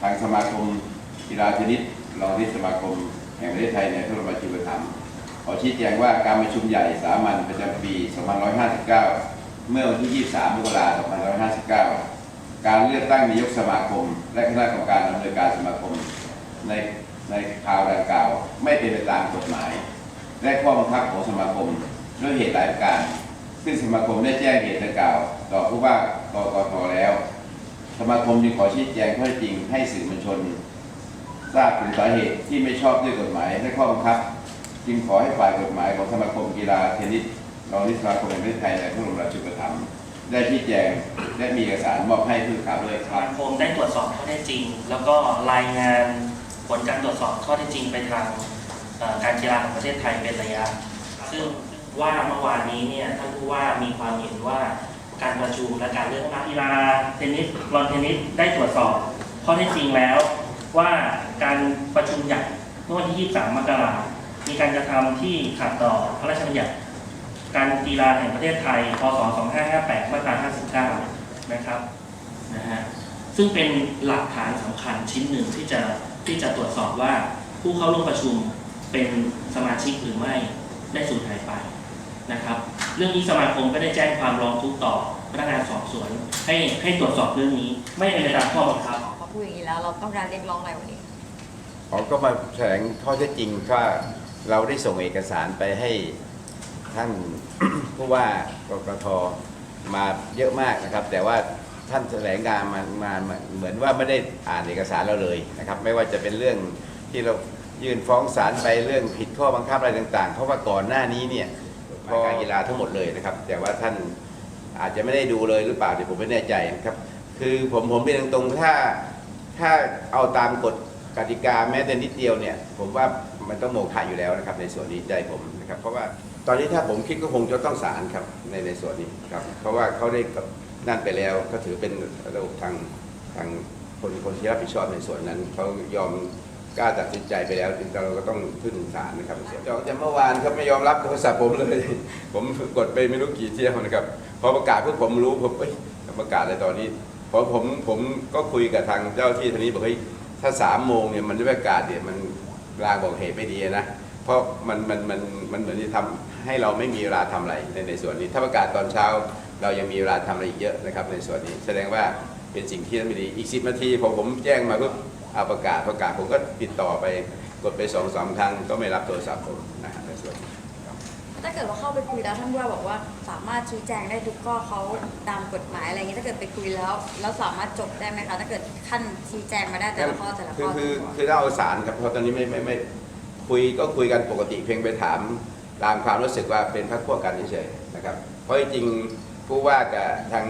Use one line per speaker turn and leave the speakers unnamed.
ทางสมาคมกีฬาเทนนิสรองที่สมาคมแห่งประเทศไทยในพระบรมราชูปถัมขอชี้แจงว่าการประชุมใหญ่สามัญประจำปี 2559 เมื่อวันที่ 23 มกราคม 2559 การเลือกตั้งนายกสมาคม และคณะกรรมการอำเนวยการสมาคม ในในคราวดังกล่าว ไม่เป็นไปตามกฎหมาย และข้อบังคับของสมาคมด้วยเหตุหลายประการ ซึ่งสมาคมได้แจ้งเหตุดังกล่าว ต่อผู้ว่ากกทแล้ว สมาคมจึงขอชี้แจงข้อเท็จจริงให้สื่อมวลชน ทราบถึงสาเหตุที่ไม่ชอบด้วยกฎหมายและข้อบังคับ จึงขอให้ฝ่ายกฎหมายของสมาคมกีฬาเทนนิสรองนิสสมาคมแห่งประเทศไทยในพระบรมราชูปถัมภ์ได้ชี้แจงและมีเอกสารมอบให้ผู้ข่าวด้วย
ส
ครับ
มาคมได้ตรวจสอบข้อเท็จจริง แล้วก็รายงานผลการตรวจสอบข้อเท็จจริงไปทางเอ่อการกีฬาของประเทศไทยเป็นระยะ ซึ่งว่าเมื่อวานนี้เนี่ยท่านผู้ว่ามีความเห็นว่า การประชุมและการเลือกตั้งกีฬาเทนนิสบอลเทนนิสได้ตรวจสอบข้อเท็จจริงแล้ว ว่าการประชุมใหญ่เมื่อวันที่ 23 มกราคมมีการกระทำที่ขัดต่อพระราชบัญญัติการกีฬาแห่งประเทศไทย พศ 2558 มาตรา 59 นะครับนะฮะซึ่งเป็นหลักฐานสำคัญชิ้นหนึ่งที่จะที่จะตรวจสอบว่าผู้เข้าร่วมประชุมเป็นสมาชิกหรือไม่ได้สูญหายไปนะครับ รื่องนี้สมาคมก็ได้แจ้งความร้องทุกข์ต่อพนักงานสอบสวน ให้ให้ตรวจสอบเรื่องนี้ ไม่เป็นไปตามข้อบังคับ
พอพูดอย่างนี้แล้วเราต้องการเรียกร้องอะไรวันนี้
ผมก็มาแถลงข้อเท็จจริงว่าเราได้ส่งเอกสารไปให้ท่าน ผู้ว่ากกทมาเยอะมากนะครับ แต่ว่าท่านแถลงการมามามาเหมือนว่าไม่ได้อ่านเอกสารเราเลยนะครับ ไม่ว่าจะเป็นเรื่องที่เรายื่นฟ้องศาลไปเรื่องผิดข้อบังคับอะไรต่างๆ เพราะว่าก่อนหน้านี้เนี่ย การกีฬาทั้งหมดเลยนะครับ แต่ว่าท่านอาจจะไม่ได้ดูเลยหรือเปล่าเดี๋ยวผมไม่แน่ใจนะครับ คือผมผมเป็นตรงๆถ้าถ้าเอาตามกฎกติกาแม้แต่นิดเดียวเนี่ย ผมว่ามันต้องโมฆะอยู่แล้วนะครับ ในส่วนนี้ใจผมนะครับ เพราะว่าตอนนี้ถ้าผมคิดก็คงจะต้องศาลครับในในส่วนนี้ครับ เพราะว่าเขาได้กับนั่นไปแล้วก็ถือเป็นระบบทางทางคนคนที่รับผิดชอบในส่วนนั้นเขายอม กล้าตัดสินใจไปแล้วถึงเราก็ต้องขึ้นศาลนะครับจองจากเมื่อวานเขาไม่ยอมรับโทรศัพท์ผมเลย ผมกดไปไม่รู้กี่เที่ยวนะครับ พอประกาศเพื่อผมรู้ผมเอ้ยประกาศอะไรตอนนี้พราะผมผมก็คุยกับทางเจ้าที่ทางนี้บอกเฮ้ยถ้าสามโมงเนี่ยมันจะประกาศเนี่ยมันลางบอกเหตุไม่ดีนะเพราะมันมันมันมันเหมือนที่ทำให้เราไม่มีเวลาทำอะไรในในส่วนนี้ ถ้าประกาศตอนเช้าเรายังมีเวลาทำอะไรอีกเยอะนะครับในส่วนนี้ แสดงว่าเป็นสิ่งที่ไม่ดีอีกสิบนาทีพอผมแจ้งมาปุ๊บ เอาประกาศประกาศผมก็ติดต่อไปกดไปสองสามครั้งก็ไม่รับโทรศัพท์ผมนะฮะในส่วนนี้
ถ้าเกิดว่าเข้าไปคุยแล้วท่านผู้ว่าบอกว่าสามารถชี้แจงได้ทุกข้อเขาตามกฎหมายอะไรอย่างนี้ถ้าเกิดไปคุยแล้ว แล้วสามารถจบได้ไหมคะถ้าเกิดขั้นชี้แจงมาได้แต่ละข้อแต่ละ
คื
ข้
อ
อ
คือคือถ้าเอาสารครับเพราะตอนนี้ไม่ไม่ไม่คุยก็คุยกันปกติเพียงไปถามตามความรู้สึกว่าเป็นพรรคพวกกันเฉยๆนะครับเพราะจริงๆผู้ว่ากับทาง